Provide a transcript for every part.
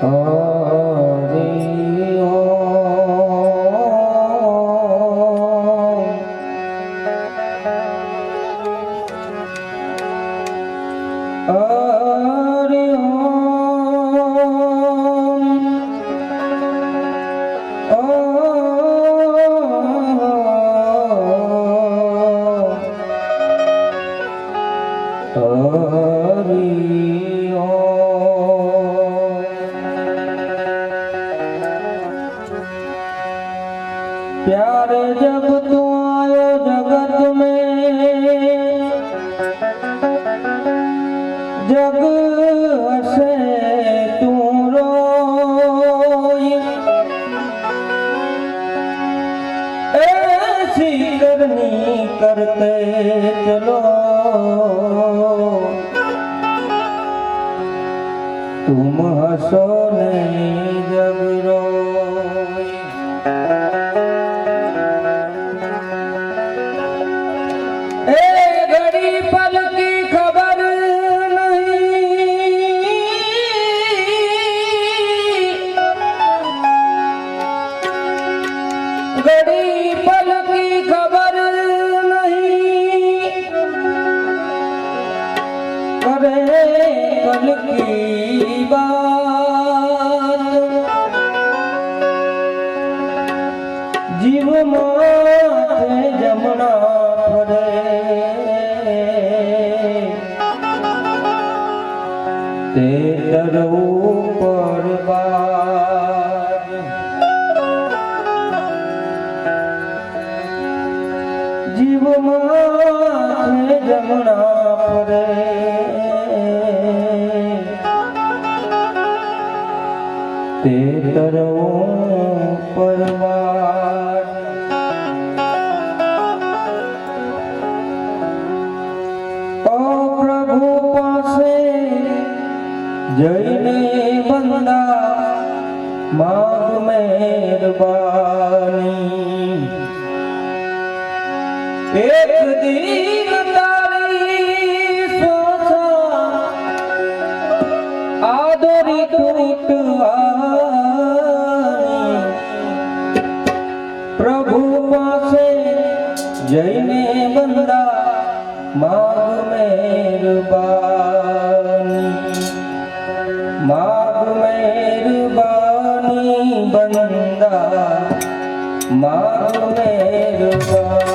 Oh. ચલો. તુમ હસો નહીં જગરો ઘડી પલકી ખબર કલ કી બાત. જીવ માથે જમણા ફરે. તે તરવું પરબાદ જીવ માથે જમણા ફરે. તરવું ઓ પ્રભુ પાસે જઈને બંદા માગ મહેરબાની. એક દિન માગ મહેરબાની માગ મહેરબાની બંદા માગ મહેરબાની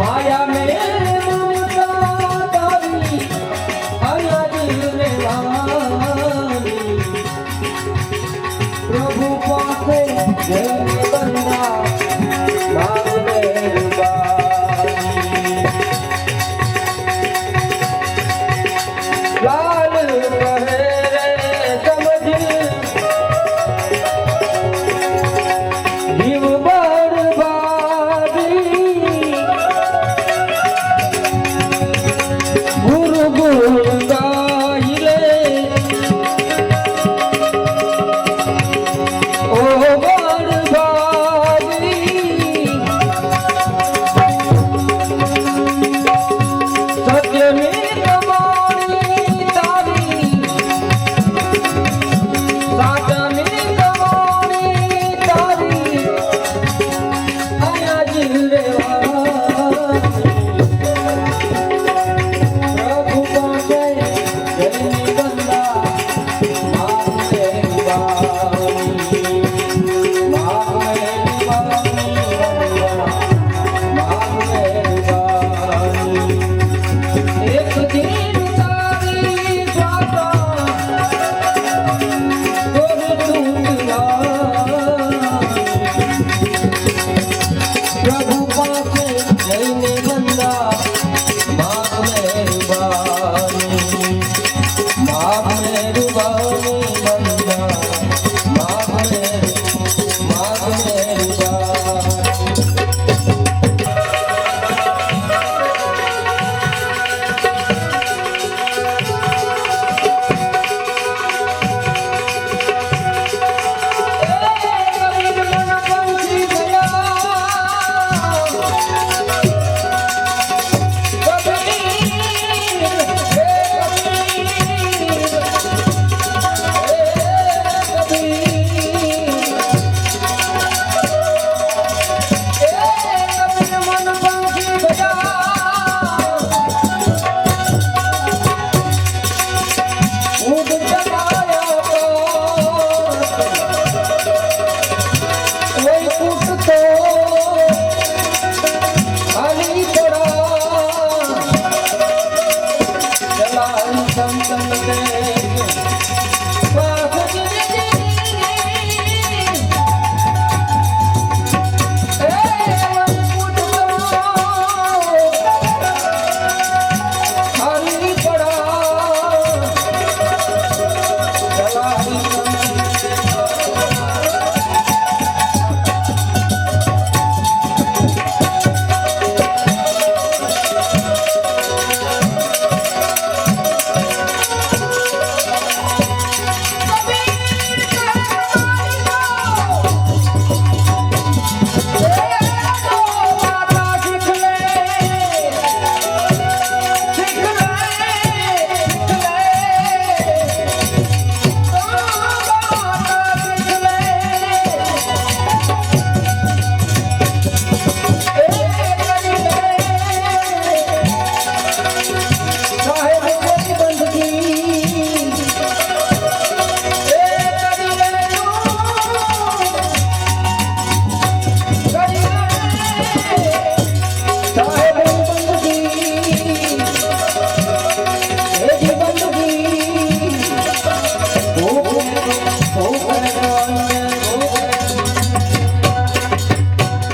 发芽美 साथ